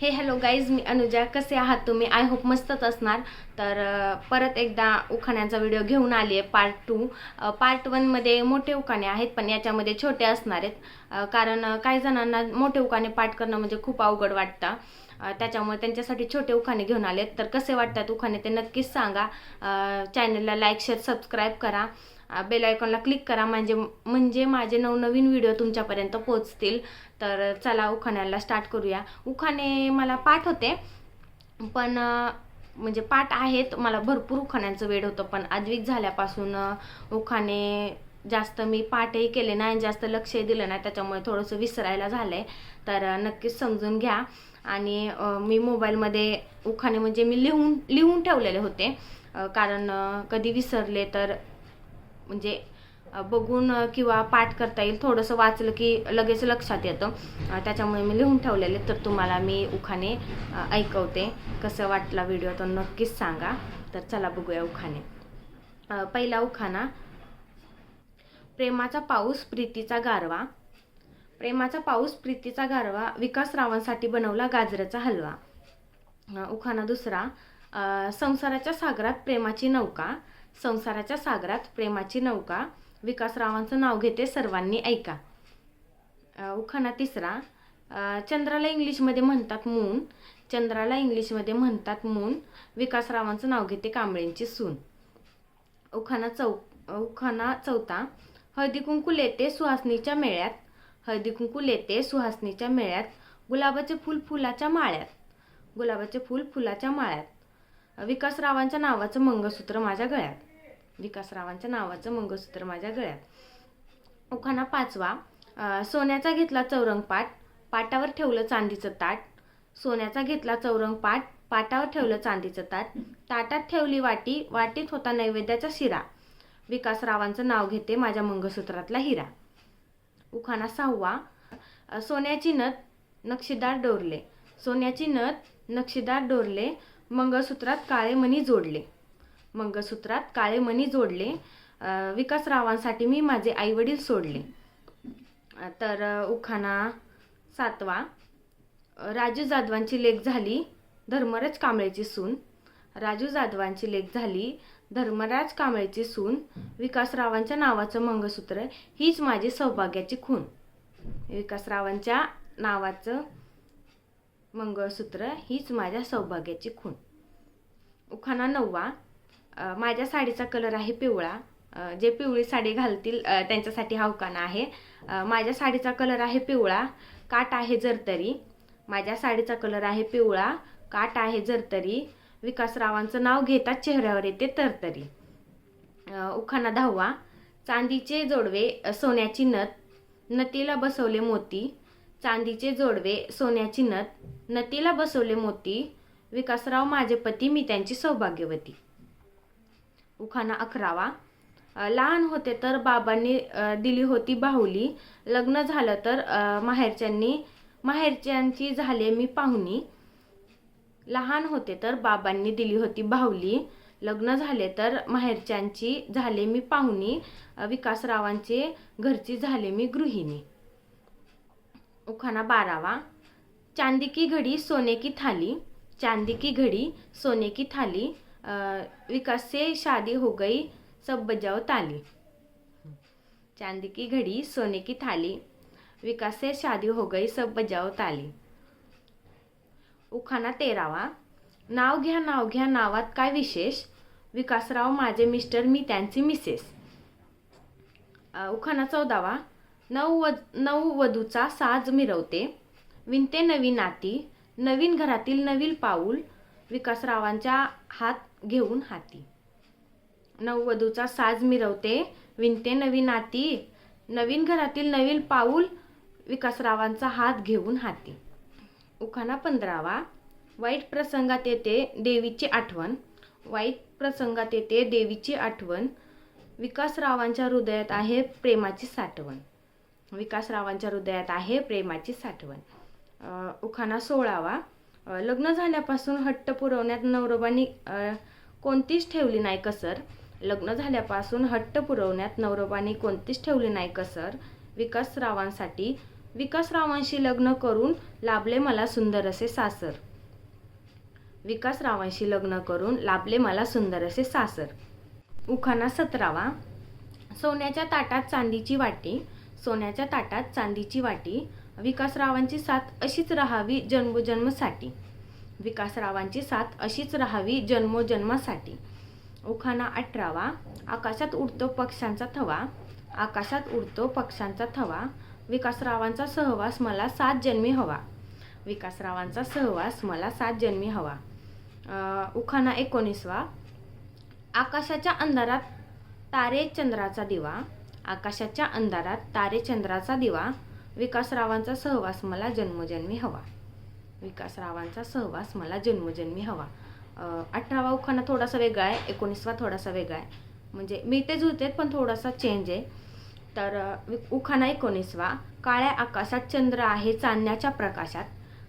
हे hello guys मी अनुजा. कसे आहात तुम्ही? आय होप मस्तच असणार. तर परत एकदा उखाण्याचा व्हिडिओ घेऊन आली आहे पार्ट टू पार्ट वनमध्ये मोठे उखाणे आहेत पण याच्यामध्ये छोटे असणार आहेत. कारण काही जणांना मोठे उखाणे पाठ करणं म्हणजे खूप अवघड वाटतं. त्याच्यामुळे त्यांच्यासाठी छोटे उखाणे घेऊन आलेत. तर कसे वाटतात उखाणे ते नक्कीच सांगा. चॅनलला लाईक शेअर सबस्क्राईब करा. बेल आयकॉनला क्लिक करा. म्हणजे म्हणजे माझे नवनवीन व्हिडिओ तुमच्यापर्यंत पोचतील तर चला उखाण्याला स्टार्ट करूया. उखाणे मला पाठ होते. पण म्हणजे पाठ आहेत. मला भरपूर उखाण्यांचं वेळ होतं. पण आद्विक झाल्यापासून उखाणे जास्त मी पाठही केले नाही आणि जास्त लक्षही दिलं नाही. त्याच्यामुळे थोडंसं विसरायला झालं आहे तर नक्कीच समजून घ्या. आणि मी मोबाईलमध्ये उखाणे म्हणजे मी लिहून लिहून ठेवलेले होते. कारण कधी विसरले तर म्हणजे बघून किंवा पाठ करता येईल. थोडंसं वाचलं की लगेच लक्षात येतं. त्याच्यामुळे मी लिहून ठेवलेले. तर तुम्हाला मी उखाणे ऐकवते. कसं वाटला व्हिडिओ तर नक्कीच सांगा. तर चला बघूया उखाणे. पहिला उखाणा. प्रेमाचा पाऊस प्रीतीचा गारवा. प्रेमाचा पाऊस प्रीतीचा गारवा. विकासरावांसाठी बनवला गाजराचा हलवा. उखाना उखाणा दुसरा. संसाराच्या सागरात प्रेमाची नौका. संसाराच्या सागरात प्रेमाची नौका. विकासरावांचं नाव घेते सर्वांनी ऐका. उखाणा तिसरा. चंद्राला इंग्लिशमध्ये म्हणतात मून. चंद्राला इंग्लिशमध्ये म्हणतात मून. विकासरावांचं नाव घेते कांबळेंची सून. उखाणा चौ उखाणा चौथा. हळदी कुंकू लेते सुहासनीच्या मेळ्यात. हळदी कुंकू लेते सुहासनीच्या मेळ्यात. गुलाबाचे फूल फुलाच्या माळ्यात. गुलाबाचे फूल फुलाच्या माळ्यात. विकासरावांच्या नावाचं मंगळसूत्र माझ्या गळ्यात. विकासरावांच्या नावाचं मंगळसूत्र माझ्या गळ्यात. उखाणा पाचवा सोन्याचा घेतला चौरंग पाट पाटावर ठेवलं चांदीचं ताट. सोन्याचा घेतला चौरंग पाट पाटावर ठेवलं चांदीचं ताट. ताटात ठेवली वाटी वाटीत होता नैवेद्याचा शिरा. विकासरावांचं नाव घेते माझ्या मंगळसूत्रातला हिरा. उखाणा सहावा सोन्याची नथ नक्षीदार डोरले. सोन्याची नथ नक्षीदार डोरले मंगळसूत्रात काळे मणी जोडले. मंगळसूत्रात काळे मणी जोडले. विकासरावांसाठी मी माझे आईवडील सोडले. तर उखाना उखाणा सातवा. राजू जाधवांची लेख झाली धर्मराज कांबळेची सून. राजू जाधवांची लेख झाली धर्मराज कांबळेची सून. विकासरावांच्या नावाचं मंगळसूत्र हीच माझी सौभाग्याची खून विकासरावांच्या नावाचं मंगळसूत्र हीच माझ्या सौभाग्याची खून उखाणा नववा. माझ्या साडीचा कलर आहे पिवळा. जे पिवळी साडी घालतील त्यांच्यासाठी हा आहे. माझ्या साडीचा कलर आहे पिवळा काट आहे जरतरी. माझ्या साडीचा कलर आहे पिवळा काट आहे जरतरी. विकासरावांचं नाव घेतात चेहऱ्यावर येते तरतरी. उखाना उखाणा दहावा. चांदीचे जोडवे सोन्याची नथ. नतीला बसवले मोती. चांदीचे जोडवे सोन्याची नथ. नतीला बसवले मोती. विकासराव माझे पती मी त्यांची सौभाग्यवती. उखाणा अकरावा. लहान होते तर बाबांनी दिली होती बाहुली. लग्न झालं तर माहेरच्यांनी माहेरच्यांची झाले मी पाहुणी. लहान होते तर बाबांनी दिली होती बाहुली. लग्न झाले तर माहेरच्यांची झाले मी पाहुणी. विकासरावांचे घरची झाले मी गृहिणी. उखाणा बारावा. चांदी की घडी सोने की थाली. चांदी की घड़ी सोने की थाली. विकास से शादी हो गई सब बजाओ ताली. चांदी की घड़ी सोने की थाली. विकास से शादी हो गई सब बजाओ ताली. उखाना तेरावा. नाव घ्या नाव घ्या नावात काय विशेष? विकासराव माझे मिस्टर मी त्यांची मिसेस. उखाना चौदावा. नऊ वद नऊ वधूचा साज मिरवते. विनते नवी नाती. नवीन घरातील नवीन पाऊल. विकासरावांच्या हात घेऊन हाती. नववधूचा साज मिरवते विणते नवी नाती नवीन घरातील नवीन पाऊल विकासरावांचा हात घेऊन हाती. उखाणा पंधरावा वाईट प्रसंगात येते देवीची आठवण वाईट प्रसंगात येते देवीची आठवण विकासरावांच्या हृदयात आहे प्रेमाची साठवण. विकासरावांच्या हृदयात आहे प्रेमाची साठवण. उखाना उखाणा सोळावा लग्न झाल्यापासून हट्ट पुरवण्यात नवरोबांनी कोणतीच ठेवली नाही कसर. लग्न झाल्यापासून हट्ट पुरवण्यात नवरोबांनी कोणतीच ठेवली नाही कसर. विकासरावांसाठी विकासरावांशी लग्न करून लाभले मला सुंदर असे सासर. विकासरावांशी लग्न करून लाभले मला सुंदर असे सासर. उखाणा सतरावा. सोन्याच्या ताटात चांदीची वाटी. सोन्याच्या ताटात चांदीची वाटी. विकासरावांची साथ अशीच राहावी जन्मोजन्मसाठी. विकासरावांची साथ अशीच राहावी जन्मोजन्मासाठी. उखाणा अठरावा आकाशात उडतो पक्ष्यांचा थवा. आकाशात उडतो पक्ष्यांचा थवा. विकासरावांचा सहवास मला सात जन्मी हवा. विकासरावांचा सहवास मला सात जन्मी हवा. उखाना उखाणा एकोणीसवा आकाशाच्या अंधारात तारे चंद्राचा दिवा. आकाशाच्या अंधारात तारे चंद्राचा दिवा. विकासरावांचा सहवास मला जन्मजन्मी हवा. विकासरावांचा सहवास मला जन्मजन्मी हवा. अठरावा उखाणा थोडासा वेगळा आहे एकोणीसवा थोडासा वेगळा आहे. म्हणजे मी ते जुळतेत पण थोडासा चेंज आहे. तर उखाणा एकोणीसवा काळ्या आकाशात चंद्र आहे चांदण्याच्या प्रकाशात.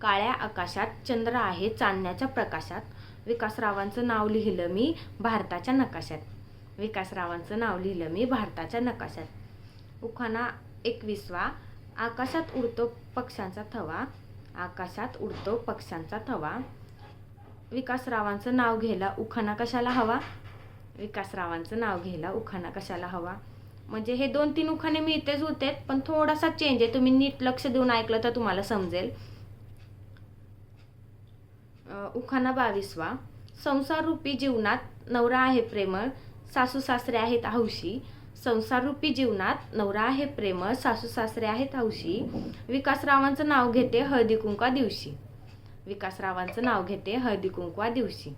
काळ्या आकाशात चंद्र आहे चांदण्याच्या प्रकाशात. विकासरावांचं नाव लिहिलं मी भारताच्या नकाशात. विकासरावांचं नाव लिहिलं मी भारताच्या नकाशात. उखाणा एकवीसवा आकाशात उडतो पक्ष्यांचा थवा. आकाशात उडतो पक्ष्यांचा थवा. विकासरावांचं नाव घ्यायला उखाणा कशाला हवा? विकासरावांचं नाव घ्यायला उखाणा कशाला हवा? म्हणजे हे दोन तीन उखाणे मी इथेच होते पण थोडासा चेंज आहे. तुम्ही नीट लक्ष देऊन ऐकलं तर तुम्हाला समजेल. उखाणा बावीसवा. संसाररूपी जीवनात नवरा आहे प्रेमळ सासू सासरे आहेत हौशी. संसाररूपी जीवनात नवरा आहे प्रेमळ सासू सासरे आहेत हौशी. विकासरावांचं नाव घेते हळदी कुंकवा दिवशी. विकासरावांचं नाव घेते हळदी कुंकवा दिवशी.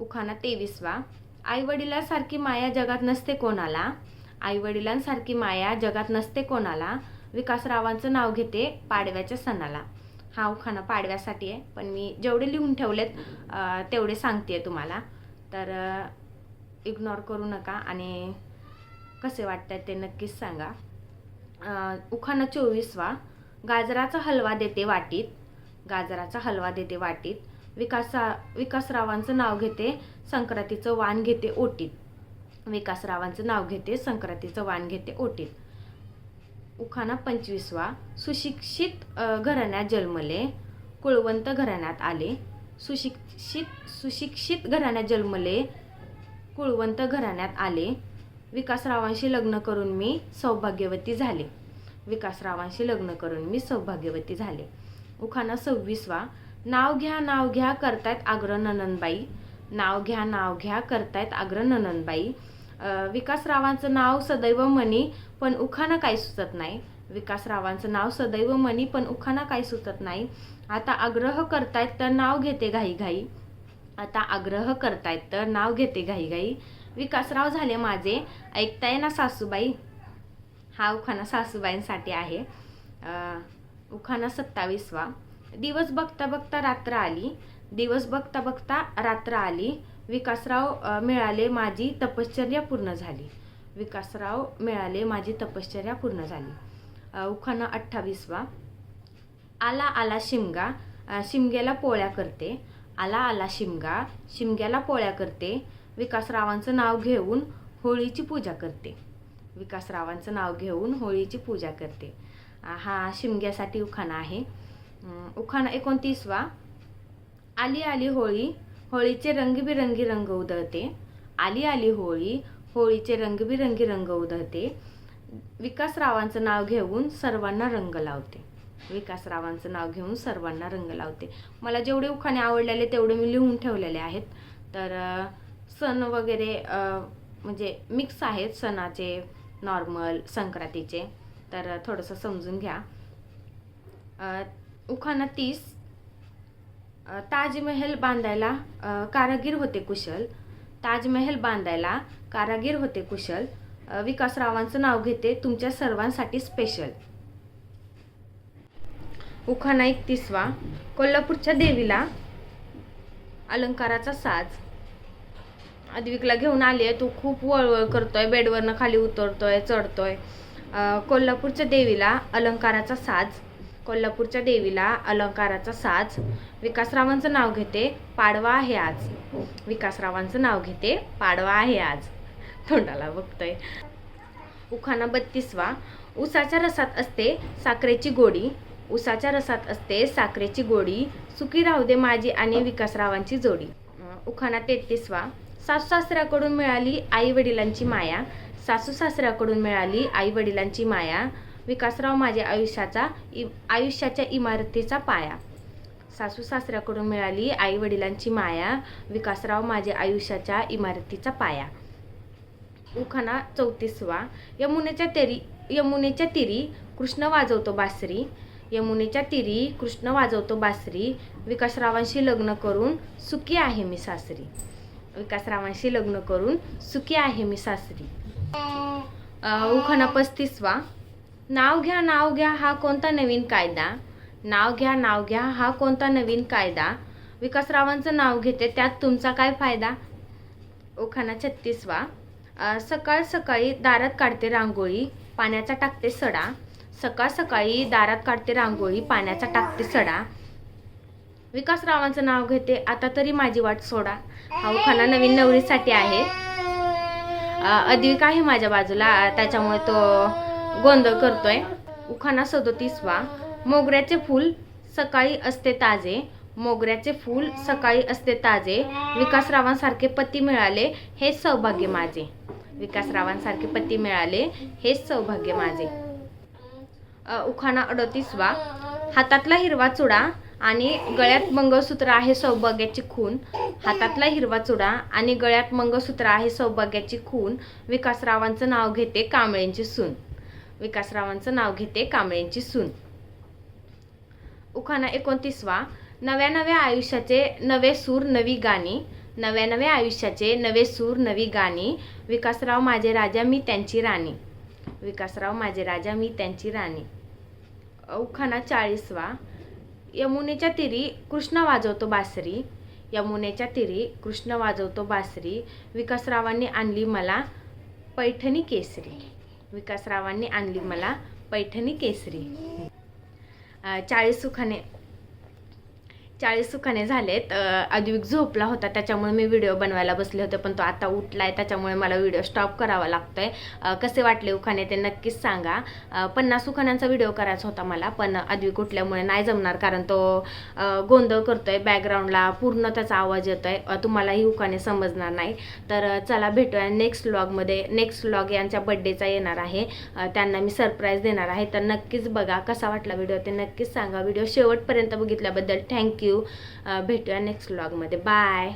उखाणा तेवीसवा. आई वडिलांसारखी माया जगात नसते कोणाला. आई वडिलांसारखी माया जगात नसते कोणाला. विकासरावांचं नाव घेते पाडव्याच्या सणाला. हा उखाणा पाडव्यासाठी आहे पण मी जेवढे लिहून ठेवलेत तेवढे सांगते तुम्हाला. तर इग्नोर करू नका आणि कसे वाटतात ते नक्कीच सांगा. उखाणा चोवीसवा. गाजराचा हलवा देते वाटीत. गाजराचा हलवा देते वाटीत. विकासा विकासरावांचं नाव घेते संक्रांतीचं वाण घेते ओटीत. विकासरावांचं नाव घेते संक्रांतीचं वाण घेते ओटीत. उखाणा पंचवीसवा. सुशिक्षित घराण्यात जन्मले. कुळवंत घराण्यात आले. सुशिक्षित सुशिक्षित घराण्यात जन्मले. कुळवंत घराण्यात आले. विकासरावांशी लग्न करून मी सौभाग्यवती झाले. विकासरावांशी लग्न करून मी सौभाग्यवती झाले. उखाणा सव्वीसवा. नाव घ्या नाव घ्या करतायत आग्रह ननंदबाई. नाव घ्या नाव घ्या करतायत आग्रह ननंदबाई. विकासरावांचं नाव सदैव मनी पण उखाणा काही सुचत नाही. विकासरावांचं नाव सदैव मनी पण उखाणा काही सुचत नाही. आता आग्रह करतायत तर नाव घेते घाई घाई आता आग्रह करतायत तर नाव घेते घाई घाई विकासराव झाले माझे. ऐकताय ना सासूबाई? हा उखाणा सासूबाईंसाठी आहे. उखाना उखाणा सत्तावीसवा. दिवस बघता बघता रात्र आली. दिवस बघता बघता रात्र आली. विकासराव मिळाले माझी तपश्चर्या पूर्ण झाली. विकासराव मिळाले माझी तपश्चर्या पूर्ण झाली. उखाना उखाणा अठ्ठावीसवा. आला आला शिमगा. शिमग्याला पोळ्या करते. आला आला शिमगा. शिमग्याला पोळ्या करते. विकासरावांचं नाव घेऊन होळीची पूजा करते. विकासरावांचं नाव घेऊन होळीची पूजा करते. हा शिमग्यासाठी उखाणा आहे. उखाण उखाणा एकोणतीसवा. आली आली होळी होळीचे रंगबिरंगी रंग उधळते. आली आली होळी होळीचे रंगबिरंगी रंग उधळते. विकासरावांचं नाव घेऊन सर्वांना रंग लावते. विकासरावांचं नाव घेऊन सर्वांना रंग लावते. मला जेवढे उखाणे आवडलेले तेवढे मी लिहून ठेवलेले आहेत. तर सण वगैरे म्हणजे मिक्स आहेत सणाचे नॉर्मल संक्रांतीचे. तर थोडंसं समजून घ्या. उखाणा तीस. ताजमहल बांधायला कारागीर होते कुशल. ताजमहल बांधायला कारागीर होते कुशल. विकासरावांचं नाव घेते तुमच्या सर्वांसाठी स्पेशल उखाणा एकतीसवा. कोल्हापूरच्या देवीला अलंकाराचा साज. अद्विकला घेऊन आली आहे. तो खूप वळवळ करतोय बेडवरनं खाली उतरतोय चढतोय. कोल्हापूरच्या देवीला अलंकाराचा साज. कोल्हापूरच्या देवीला अलंकाराचा साज. विकासरावांचं नाव घेते पाडवा आहे आज. विकासरावांचं नाव घेते पाडवा आहे आज. तोंडाला बघतोय. उखाना बत्तीसवा. उसाच्या रसात असते साखरेची गोडी. उसाच्या रसात असते साखरेची गोडी. सुखी राहू दे माझी आणि विकासरावांची जोडी. उखाना उखाणा तेहतीसवा. सासू सासऱ्याकडून मिळाली आई वडिलांची माया. सासू सासऱ्याकडून मिळाली आई वडिलांची माया. विकासराव माझ्या आयुष्याचा इ आयुष्याच्या इमारतीचा पाया. सासू सासऱ्याकडून मिळाली आई वडिलांची माया. विकासराव माझ्या आयुष्याच्या इमारतीचा पाया. उखाणा चौतीसवा. यमुनेच्या तेरी यमुनेच्या तिरी कृष्ण वाजवतो बासरी. यमुनेच्या तिरी कृष्ण वाजवतो बासरी. विकासरावांशी लग्न करून सुखी आहे मी सासरी. विकासरावांशी लग्न करून सुखी आहे मी सासरी. उखाणा पस्तीसवा. नाव घ्या नाव घ्या हा कोणता नवीन कायदा? नाव घ्या नाव घ्या हा कोणता नवीन कायदा? विकासरावांचं नाव घेते त्यात तुमचा काय फायदा? उखाणा छत्तीसवा. सकाळ सकाळी दारात काढते रांगोळी पाण्याचा टाकते सडा. सकाळ सकाळी दारात काढते रांगोळी पाण्याचा टाकते सडा. विकासरावांचं नाव घेते. आता तरी माझी वाट सोडा. हा उखाना नवीन नवरीसाठी आहे. अ, आहे माझ्या बाजूला. त्याच्यामुळे तो गोंधळ करतोय. उखाना सदोतीसवा मोगऱ्याचे फूल सकाळी असते ताजे. मोगऱ्याचे फूल सकाळी असते ताजे. विकासरावांसारखे पती मिळाले हेच सौभाग्य माझे. विकासरावांसारखे पती मिळाले हेच सौभाग्य माझे. उखाना उखाणा अडतीसवा हातातला हिरवा चुडा. आणि गळ्यात मंगळसूत्र आहे सौभाग्याची खून हातातला हिरवा चुडा आणि गळ्यात मंगळसूत्र आहे सौभाग्याची खून विकासरावांचं नाव घेते कांबळेंची सून. विकासरावांचं नाव घेते कांबळेंची सून. उखाणा एकोणतीसवा नव्या नव्या आयुष्याचे नवे सूर नवी गाणी. नव्या नव्या आयुष्याचे नवे सूर नवी गाणी. विकासराव माझे राजा मी त्यांची राणी. विकासराव माझे राजा मी त्यांची राणी. उखाणा चाळीसवा यमुनेच्या तिरी कृष्ण वाजवतो बासरी. यमुनेच्या तिरी कृष्ण वाजवतो बासरी. विकासरावांनी आणली मला पैठणी केसरी. विकासरावांनी आणली मला पैठणी केसरी. चाळीस सुखाने चाळीस सुखाने झालेत. अ, झोपला होता त्याच्यामुळे मी व्हिडिओ बनवायला बसले होते पण तो आता उठलाय त्याच्यामुळे मला व्हिडिओ स्टॉप करावा लागतोय. आहे कसे वाटले उखाणे ते नक्कीच सांगा. पन्नास उखाण्यांचा व्हिडिओ करायचा होता मला पण अद्विक उठल्यामुळे नाही जमणार कारण तो अ, गोंधळ करतोय बॅकग्राऊंडला पूर्ण त्याचा आवाज येतो आहे तुम्हालाही उखाणे समजणार नाही. तर चला भेटूया नेक्स्ट व्लॉगमध्ये नेक्स्ट व्लॉग यांच्या बड्डेचा येणार आहे. त्यांना मी सरप्राईज देणार आहे. तर नक्कीच बघा कसा वाटला व्हिडिओ ते नक्कीच सांगा. व्हिडिओ शेवटपर्यंत बघितल्याबद्दल थँक्यू थँक्यू uh, भेटूया नेक्स्ट व्लॉगमध्ये बाय